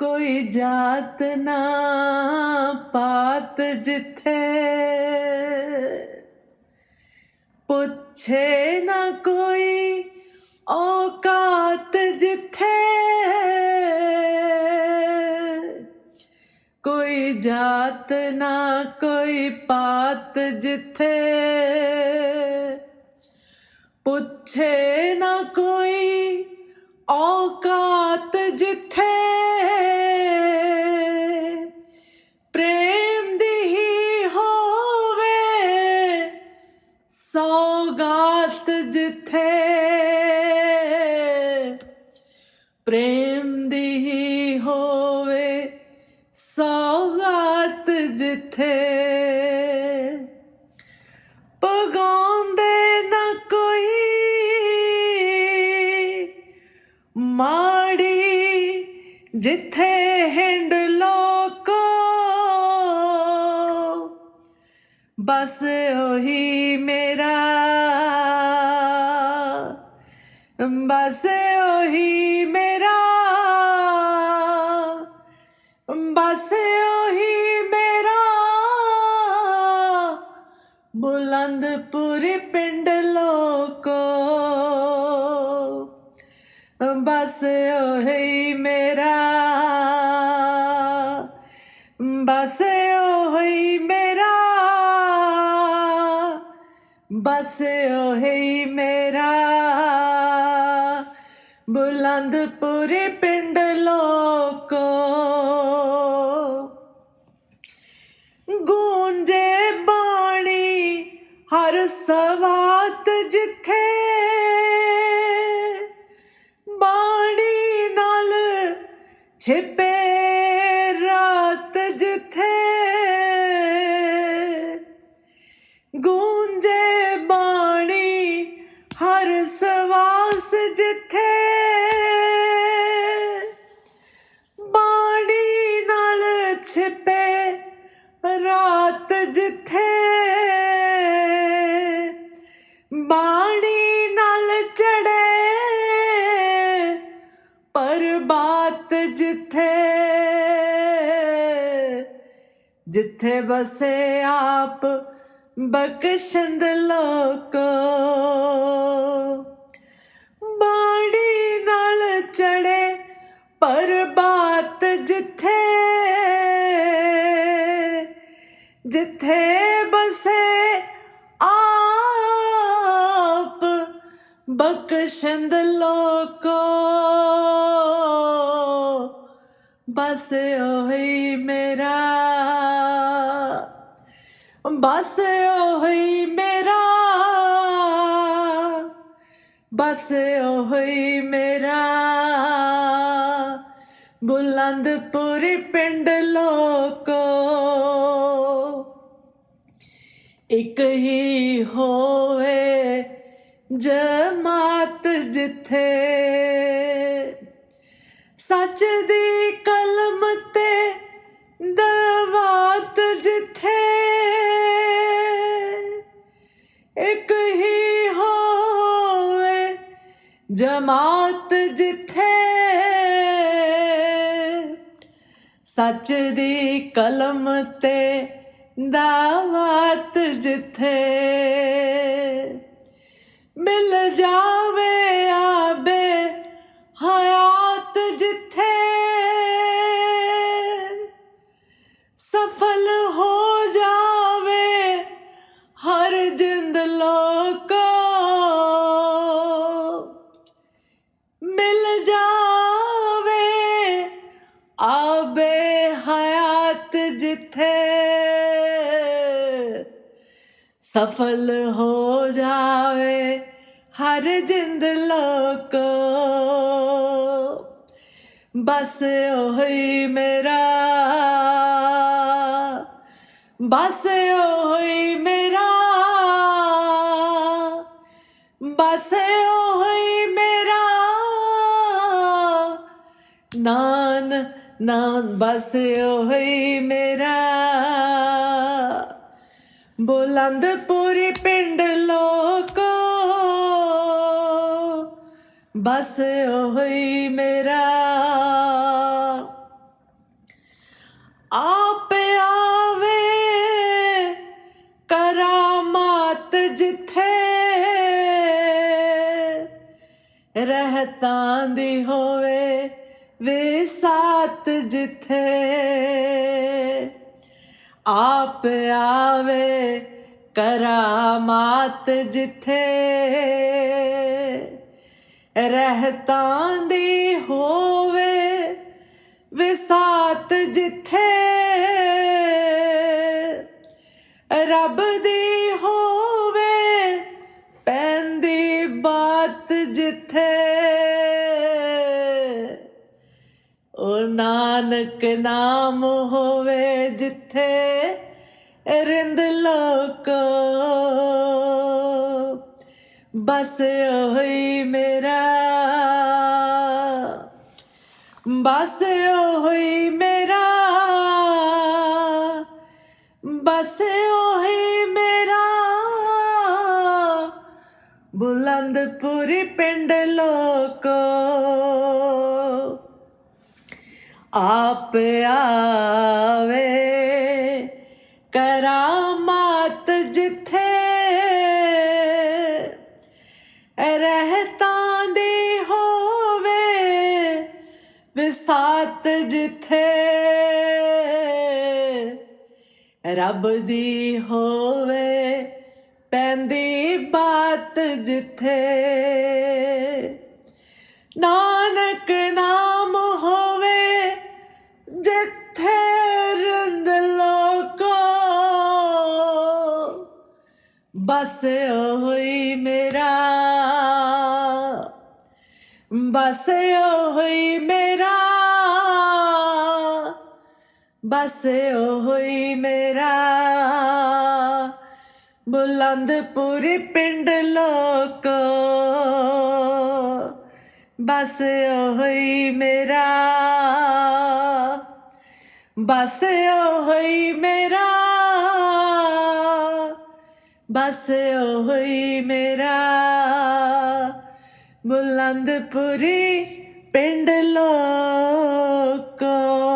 ਕੋਈ ਜਾਤ ਨਾ ਪਾਤ ਜਿੱਥੇ। ਪੁੱਛੇ ਨਾ ਕੋਈ ਔਕਾਤ ਜਿੱਥੇ। ਕੋਈ ਜਾਤ ਨਾ ਕੋਈ ਪਾਤ ਜਿੱਥੇ। ਪੁੱਛੇ ਨਾ ਕੋਈ ਔਕਾਤ ਜਿੱਥੇ ਪ੍ਰੇਮ ਦੀ ਹੀ ਹੋਵੇ ਸੌਗਾਤ ਜਿੱਥੇ ਪ੍ਰੇਮ ਦੀ ਹੀ ਹੋਵੇ ਸੌਗਾਤ ਜਿੱਥੇ ਜਿੱਥੇ ਹਿੰਡ ਲੋਕੋ ਬਸ ਉਹੀ ਮੇਰਾ, ਬਸ ਉਹੀ ਮੇਰਾ, ਬਸ ਉਹੀ ਮੇਰਾ। ਬੁਲੰਦਪੁਰ ਪਿੰਡ ਲੋਕੋ, ਬਸ ਉਹੀ ਬਸ ਉਹੀ ਮੇਰਾ। ਬੁਲੰਦਪੁਰ ਪਿੰਡ ਲੋਕੋ। ਗੂੰਜੇ ਬਾਣੀ ਹਰ ਸਵਾਤ ਜਿੱਥੇ। ਬਾਣੀ ਨਾਲ ਛਿਪੇ ਹਰ ਸਵਾਸ ਜਿੱਥੇ ਬਾਣੀ ਨਾਲ ਛਿਪੇ ਰਾਤ ਜਿੱਥੇ ਬਾਣੀ ਨਾਲ ਚੜੇ ਪਰਬਾਤ ਜਿੱਥੇ ਜਿੱਥੇ ਬਸੇ ਆਪ ਬਖਸ਼ੰਦ ਲੋਕੋ ਬਾਣੀ ਨਾਲ ਚੜੇ ਪਰਬਾਤ ਜਿੱਥੇ ਜਿੱਥੇ ਬਸੇ ਆਪ ਬਖਸ਼ੰਦ ਲੋਕੋ ਬਸ ਉਹੀ ਮੇਰਾ ਬਸ ਉਹੀ ਮੇਰਾ, ਬਸ ਉਹੀ ਮੇਰਾ। ਬੁਲੰਦਪੁਰ ਪਿੰਡ ਲੋਕੋ, ਇੱਕ ਹੀ ਹੋਵੇ ਜਮਾਤ ਜਿੱਥੇ। ਸੱਚ ਦੀ ਕਲਮ ਤੇ ਜਮਾਤ ਜਿੱਥੇ ਸੱਚ ਦੀ ਕਲਮ ਤੇ ਦਾਵਤ ਜਿੱਥੇ ਮਿਲ ਜਾਵੇ ਆਬੇ ਹਯਾਤ ਜਿੱਥੇ ਆਬੇ ਹਯਾਤ ਜਿੱਥੇ ਸਫਲ ਹੋ ਜਾਵੇ ਹਰ ਜਿੰਦ ਲੋਕੋ। ਬਸ ਉਹੀ ਮੇਰਾ, ਬਸ ਉਹੀ ਮੇਰਾ, ਬਸ ਉਹੀ ਮੇਰਾ। ਨਾਨ ਨਾ ਬਸ ਉਹੀ ਮੇਰਾ। ਬੁਲੰਦ ਪਿੰਡ ਲੋਕ, ਬਸ ਉਹੀ ਮੇਰਾ। ਆਪ ਆਵੇ, ਕਰਾਮਾਤ ਜਿੱਥੇ ਰਹਿਤਾਂ ਦੀ ਹੋਵੇ ਵੇ ਸਾਤ ਜਿੱਥੇ ਆਪ ਆਵੇ ਕਰਾਮਾਤ ਜਿੱਥੇ ਰਹਿਤਾਂ ਦੀ ਹੋਵੇ ਵਿਸਾਤ ਜਿੱਥੇ ਰੱਬ ਦੀ ਹੋਵੇ ਪੈਂਦੀ ਬਾਤ ਜਿੱਥੇ ਉਹ ਨਾਨਕ ਨਾਮ ਹੋਵੇ ਜਿੱਥੇ ਰਿੰਦ ਲੋਕੋ। ਬਸ ਉਹੀ ਮੇਰਾ। ਬਸ ਉਹੀ ਮੇਰਾ। ਬਸ ਉਹੀ ਮੇਰਾ। ਬੁਲੰਦਪੁਰੀ ਪਿੰਡ ਲੋਕੋ। ਆਪ ਆਵੇ। ਕਰਾਮਾਤ ਜਿੱਥੇ ਰਹਿਤਾਂ ਦੀ ਹੋਵੇ, ਵਿਸਾਤ ਜਿੱਥੇ ਰੱਬ ਦੀ ਹੋਵੇ, ਪੈਂਦੀ ਬਾਤ ਜਿੱਥੇ। ਨਾਨਕ ਨਾ ਬਸ ਹੋਈ ਮੇਰਾ, ਬਸ ਉਹੀ ਮੇਰਾ, ਬਸ ਹੋਈ ਮੇਰਾ। ਬੁਲੰਦਪੁਰੀ ਪਿੰਡ ਲੋਕੋ, ਬਸ ਹੋਈ ਮੇਰਾ, ਬਸ ਹੋਈ ਬਸ ਉਹੀ ਮੇਰਾ ਬੁਲੰਦਪੁਰੀ ਪਿੰਡ ਲੋਕੋ।